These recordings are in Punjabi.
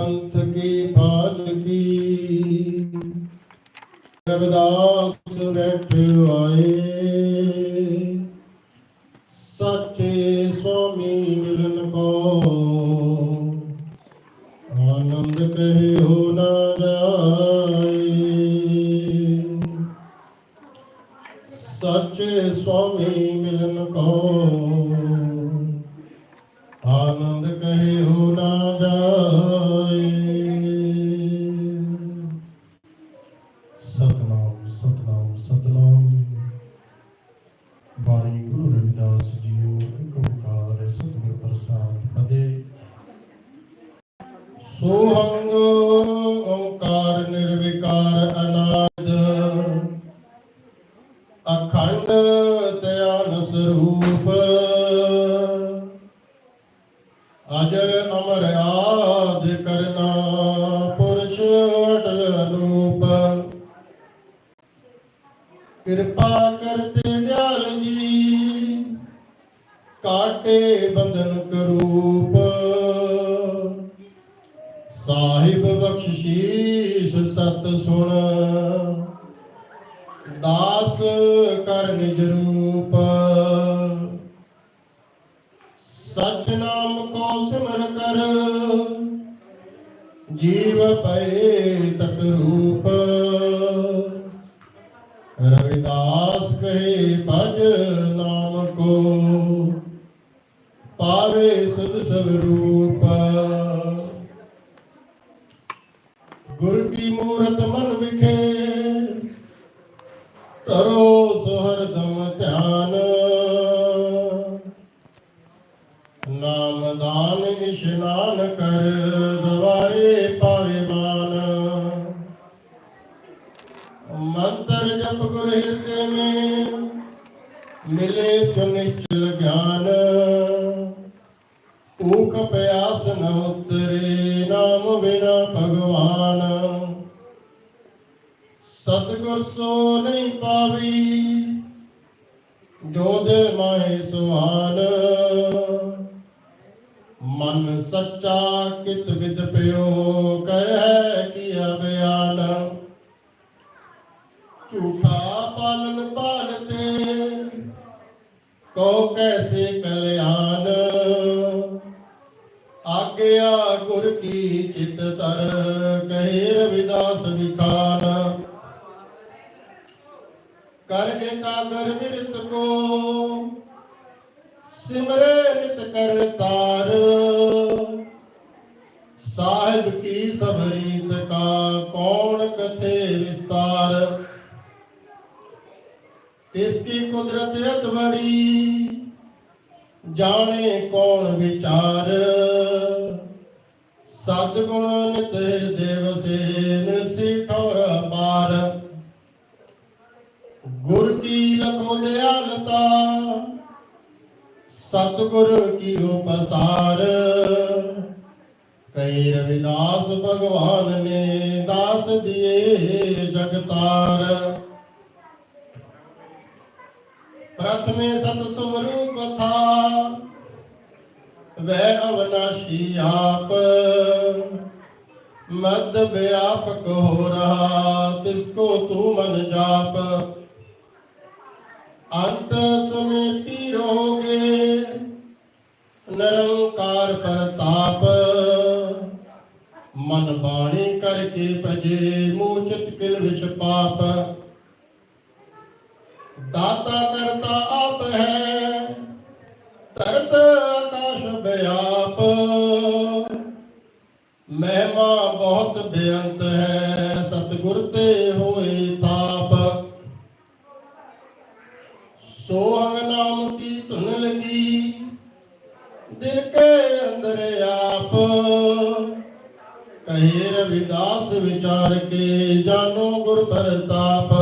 ਪੰਥ ਕੀ ਪਾਲਕੀ ਕੀ? ਬੈਠੇ ਸਾਹਿਬ ਬਖਸ਼ੀਸ਼ ਸਤ ਸੁਣ। ਦਾਸ ਕਰ ਨਿਜ ਰੂਪ ਸਚ ਨਾਮ ਕੋ ਸਿਮਰ ਕਰ। ਜੀਵ ਪਏ ਤਤ ਰੂਪ। ਰਵਿਦਾਸ ਕਹੇ ਭਜ ਨਾਮ ਕੋ। ਪਾਵੇ ਸੁਧ ਸਵਰੂਪ। ਮੂਰਤ ਮਨ ਵਿਖੇ। ਕਰੋ ਸੁਹਰਦਮ ਧਿਆਨ। ਨਾਮ ਦਾਨ ਇਸ਼ਨਾਨ ਕਰ ਦਵਾਰੇ ਪਾਵੇ ਮਾਨ। ਮੰਤਰ ਜਪ ਗੁਰ ਹਿਰਦੇ ਮੇ ਮਿਲੇ ਜੋ ਗਿਆਨ। ਊਖ ਪਿਆਸ ਨ ਉਤਰੇ, ਨਾਮ ਬਿਨਾ ਭਗਵਾਨ। ਸਤਿਗੁਰ ਸੋ ਨਹੀਂ ਪਾਵੀ, ਜੋ ਦਿਲ ਸੁਹਾਨ। ਮਨ ਸੱਚਾ ਕਿਤ ਵਿਦ ਪਿਓ ਕਹਿ ਕੀਆ ਬਿਆਨ ਝੂਠਾ ਪਾਲਨ ਪਾਲਤੇ, ਕੋ ਕੈਸੇ ਕਲਿਆਣ। ਆਗਿਆ ਗੁਰ ਕੀ ਚਿਤ ਤਰ, ਕਹੇ ਰਵਿਦਾਸ ਵਿਖਾਨ। ਕਰ ਇਕਾਗਰ ਮਿਰਤ ਕੋ, ਸਿਮਰੇ ਨਿਤ ਕਰ ਤਾਰ ਸਾਹਿਬ ਕੀ ਸਭ ਰੀਤ ਕਾ, ਕੌਣ ਕਥੇ ਵਿਸਤਾਰ? ਤਿਸ ਕੀ ਕੁਦਰਤ ਅਤ ਬੜੀ ਜਾਣੇ ਕੌਣ ਵਿਚਾਰ? ਸਤਿਗੁਣ ਨਿਤ ਹਿਰਦੇ ਵਸੇ ਨਿਸੀ ਠੌਰ ਸਤਿਗੁਰ ਕੀ ਉਪਸਾਰ ਕਈ ਰਵਿਦਾਸ ਭਗਵਾਨ ਨੇ ਦਾਸ ਦਿਏ ਜਗਤਾਰ। ਪ੍ਰਥਮੇ ਸਤ ਸਵਰੂਪ ਥਾ ਵੈ ਅਵਨਾਸ਼ੀ ਆਪ। ਮਦ ਵਿਆਪਕ ਹੋ ਰਹਾ ਤਿਸ ਕੋ ਤੂ ਮਨ ਜਾਪ। ਅੰਤ ਸਮੇ ਪੀ ਰੋਗੇ ਨਿਰੰਕਾਰ ਪ੍ਰਤਾਪ। ਮਨ ਬਾਣੀ ਕਰਕੇ ਭਜੇ ਮੂਚਿਤ ਕਿਲ ਵਿਚ ਪਾਪ। ਦਾਤਾ ਕਰਤਾ ਆਪ ਹੈ ਤਰਤ ਆਕਾਸ਼ ਬਿਆਪ। ਮਹਿਮਾ ਬਹੁਤ ਬੇਅੰਤ ਹੈ ਵਿਚਾਰ ਕੇ ਜਾਣੋ ਗੁਰ ਪ੍ਰਤਾਪ।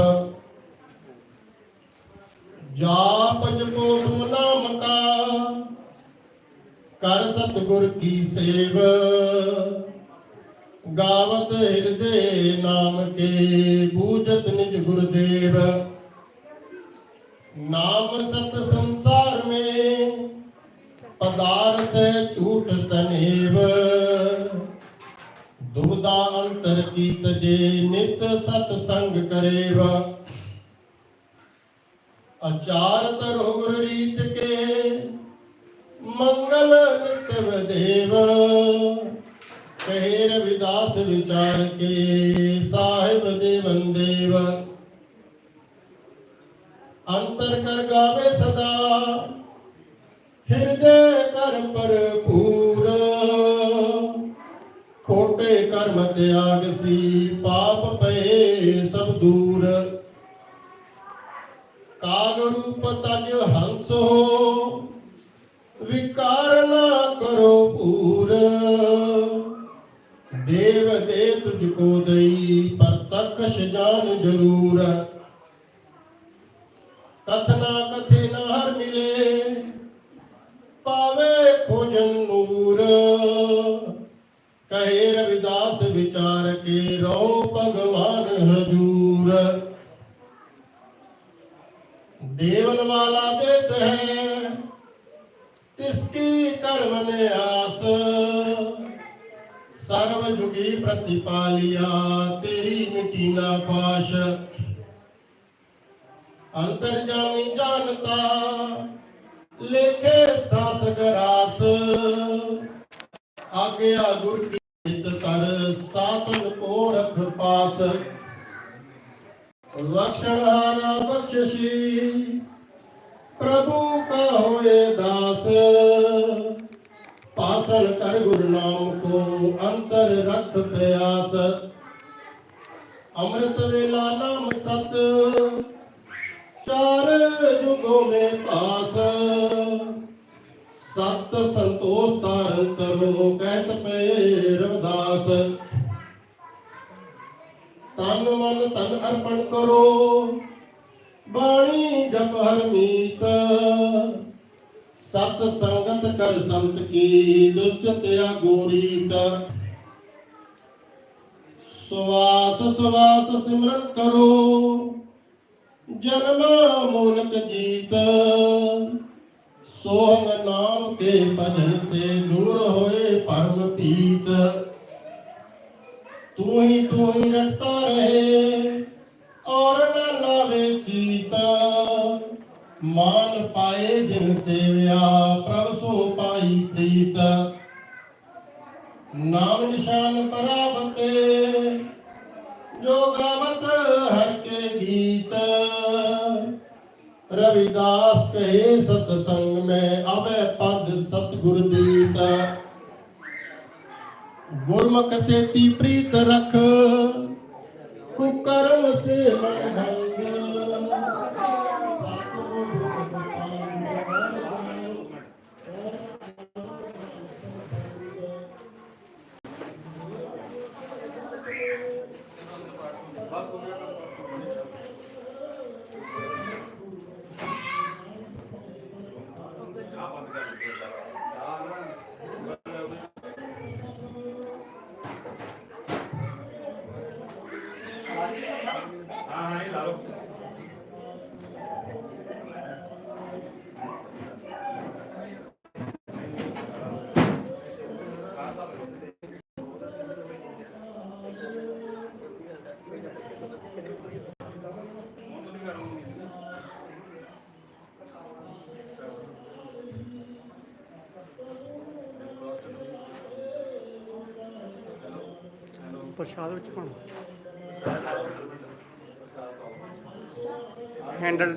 ਜਾਪ ਜਪੋ ਤੁਮ ਨਾਮ ਕਾ, ਕਰ ਸਤਗੁਰ ਕੀ ਸੇਵ। ਗਾਵਤ ਹਿਰਦੇ ਨਾਮ ਕੇ ਬੂਜਤ ਨਿਜ ਗੁਰਦੇਵ। ਨਾਮ ਸਤ ਸੰਸਾਰ ਮੇ, ਪਦਾਰਥ ਝੂਠ ਸਨੇਵ। ਅੰਤਰ ਕੀ ਤਜੇ ਨਿਤ ਸਤ ਸੰਗ ਕਰੇਵਾ। ਅਚਾਰ ਤਰੋ ਰੀਤ ਕੇ ਮੰਗਲ ਨਿਤ ਦੇਵ ਕਹੇ ਰਵਿਦਾਸ ਵਿਚਾਰ ਕੇ ਸਾਹਿਬ ਦੇਵਨ ਦੇਵ। ਅੰਤਰ ਕਰ ਗਾਵੇ ਸਦਾ, ਹਿਰਦੇ ਕਰ ਭਰਪੂਰ। ਖੋਟੇ ਕਰਮ ਤਿਆਗ ਸੀ, ਪਾਪ ਪਏ ਸਭ ਦੂਰ। ਕਾਗ ਰੂਪ ਤਜ ਹੰਸ ਹੋ, ਵਿਕਾਰ ਨਾ ਕਰੋ ਪੂਰ ਦੇਵ ਦੇ ਤੁਝ ਕੋ ਦਈ, ਪਰ ਤਕਸ਼ ਜਾਨ ਜਰੂਰ। ਕਥਨਾ ਕਥੇ ਵਿਚਾਰ ਕੇ ਰੋ ਭਗਵਾਨ ਹਜੂਰ। ਦੇਵਨ ਵਾਲਾ ਦੇਤ ਹੈ ਤਿਸਕੀ ਕਰਮ ਨੇ ਆਸ ਸਰਵ ਜੁਗੀ ਪ੍ਰਤਿਪਾਲਿਆ, ਤੇਰੀ ਮਿਟੀ ਨਾ ਖਾਸ਼ ਅੰਤਰ ਜਾਮੀ ਜਾਣਤਾ, ਲੇਖੇ ਸਾਸ ਗਰਾਸ ਆਗਿਆ ਗੁਰ ਕਰ ਕੋ ਪਾਸ। ਲਖਣ ਹਾਰਾ ਬਖਸ਼ੀ ਪ੍ਰਭੂ ਕਾ ਹੋਏ ਦਾਸ। ਪਾਸਨ ਕਰ ਗੁਰੂ ਨਾਮ ਕੋ ਅੰਤਰ ਰਖ ਪਿਆਸ ਅੰਮ੍ਰਿਤ ਵੇਲਾ ਨਾਮ ਸਤ, ਚਾਰ ਜੁਗੋਂ ਮੇ ਪਾਸ। ਸਤ ਸੰਤੋष ਤਾਰਨ ਤਰੋ ਕਹਿਤ ਪਏ ਰਵਦਾਸ। ਤਨ ਅਰਪਣ ਕਰੋ। ਬਾਣੀ ਜਪ ਹਰ ਮੀਤ। ਸਤ ਸੰਗਤ ਕਰ ਸੰਤ ਕੀ, ਦੁਸ਼ਟ ਤਿਆ ਗੋਰੀਤ ਸਵਾਸ ਸਵਾਸ ਸਿਮਰਨ ਕਰੋ। ਜਨਮ ਮੂਲਕ ਜੀਤ। ਸੋਹਣ ਨਾਮ ਕੇ ਭਜਨ ਸੇ ਦੂਰ ਹੋਏ ਪਰਮ ਪੀਤ। ਤੂੰ ਹੀ ਤੂੰ ਹੀ ਰਟਤਾ ਰਹੇ ਔਰ न ਲਾਵੇ ਚੀਤ। ਮਾਨ ਪਾਏ ਜਿਨ ਸੇਵਿਆ, ਪ੍ਰਭ ਸੋ ਪਾਈ ਪ੍ਰੀਤ। ਨਾਮ ਨਿਸ਼ਾਨ ਪਰਾਵਤੇ ਜੋ ਗਾਵਤ ਹਰ ਕੇ ਗੀਤ। ਰਵਿਦਾਸ ਕਹੇ ਸਤ ਸੰਗ ਮੈਂ ਆਵੇ ਪਦ ਸਤਿਗੁਰ ਦੀਤ। ਗੁਰਮੁਖ ਸੇਤੀ ਪ੍ਰੀਤ ਰਖ। ਕੁਕਰਮ ਸੇ ਮਨ ਪ੍ਰਸ਼ਾਦ ਵਿੱਚ ਪਾਉਣਾ। ਹੈਂਡਲ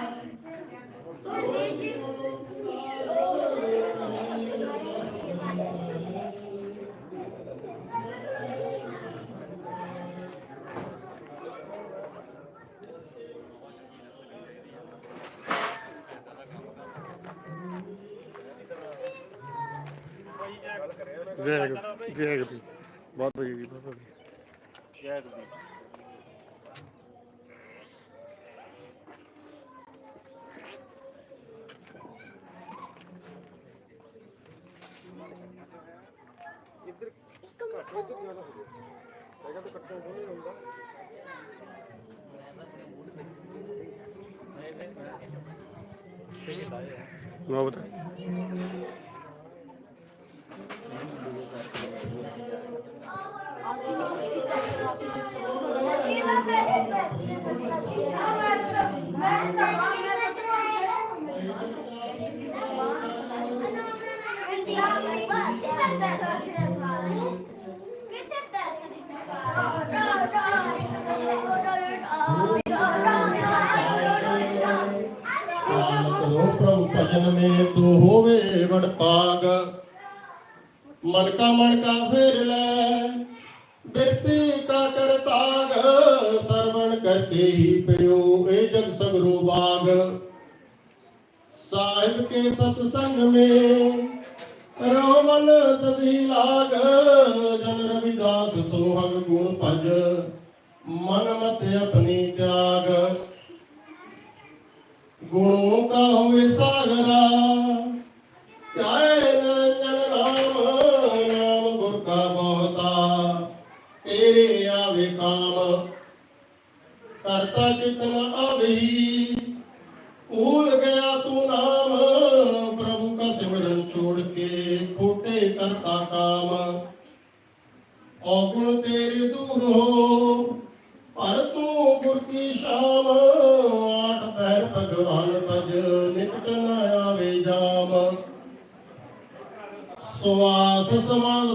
ਜੈ ਗੁਰੂ ਜੈ ਗੁਰੂ ਬਾਬਾ ਜੀ ਬਾਬਾ ਜੀ ਜੈ ਗੁਰੂ ਬਹੁਤ ਵਧੀਆ ਜੀ ਬਹੁਤ ਵਧੀਆ ਜੈ ਗੁਰੂ ਨਾ ਬਤਾ ਕਰੋ ਪ੍ਰਭੂ ਭਜਨ ਮੇ ਹੋਵੇ ਵਡ ਪਾਗ ਮਨ ਕਾ ਮਨ ਕਾ ਫੇਰ ਲੈ, ਬਿਰਤੀ ਕਾ ਕਰ ਤਾਗ। ਸਰਵਣ ਕਰਕੇ ਹੀ ਪਿਓ ਇਹ ਜਗ ਸਗਰੋ ਬਾਗ। ਸਾਹਿਬ ਕੇ ਸਤ ਸੰਗ ਮੇ ਰੋ ਮਨ ਸਦੀ ਲਾਗ। ਜਨ ਰਵਿਦਾਸ ਸੋਹਣ ਗੁਣ ਭਜ, ਮਨ ਮਤ ਆਪਣੀ ਤਿਆਗ। ਗੁਣੋਂ ਕਾ ਹੋਵੇ ਸਾਗਰਾ। ਧਿਆਏ ਨਿਰੰਜਨ ਨਾਮ ਨਾਮ ਗੁਰ ਕਾ ਬਹੁਤਾ। ਤੇਰੇ ਆਵੇ ਕਾਮ, ਕਰਤਾ ਜਿਤਨ ਆਵਹੀ।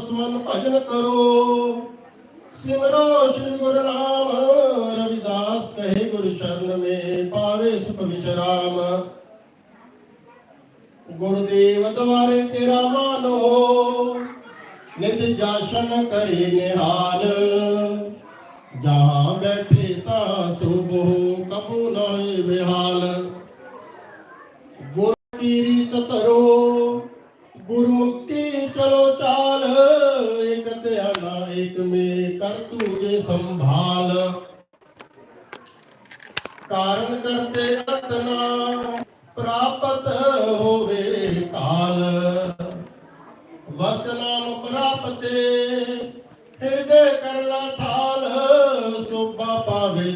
ਸਮਾਨ ਭਜਨ ਕਰੋ। ਸਿਮਰੋ ਸ਼੍ਰੀ ਗੁਰੂ ਨਾਮ, ਰਵਿਦਾਸ ਕਹੇ ਗੁਰ ਸ਼ਰਨ ਮੇ, ਪਾਵੇ ਸੁਖ ਵਿਸ਼ਰਾਮ ਗੁਰਦੇਵ ਦਵਾਰੇ ਤੇਰਾ ਮਾਨੋ ਨਿਤ ਜਾਸ਼ਨ ਕਰੇ ਨਿਹਾਲ। ਜਹਾਂ ਬੈਠੇ ਤਾਂ ਸੁਭੋ ਕਬੂ ਨਾਏ ਵਿਹਾਲ। ਗੁਰ ਕੀ ਰੀਤ ਧਰੋ, ਗੁਰਮੁਖੀ ਤੂਜੇ ਸੰਭਾਲ। ਕਾਰਨ ਕਰਤੇ ਰਤਨਾ, ਪ੍ਰਾਪਤ ਹੋਵੇ ਕਾਲ। ਵਸਤ ਨਾਮ ਪ੍ਰਾਪਤੇ, ਹਿਰਦੇ ਕਰਲਾ ਥਾਲ, ਸੋਭਾ ਪਾਵੇ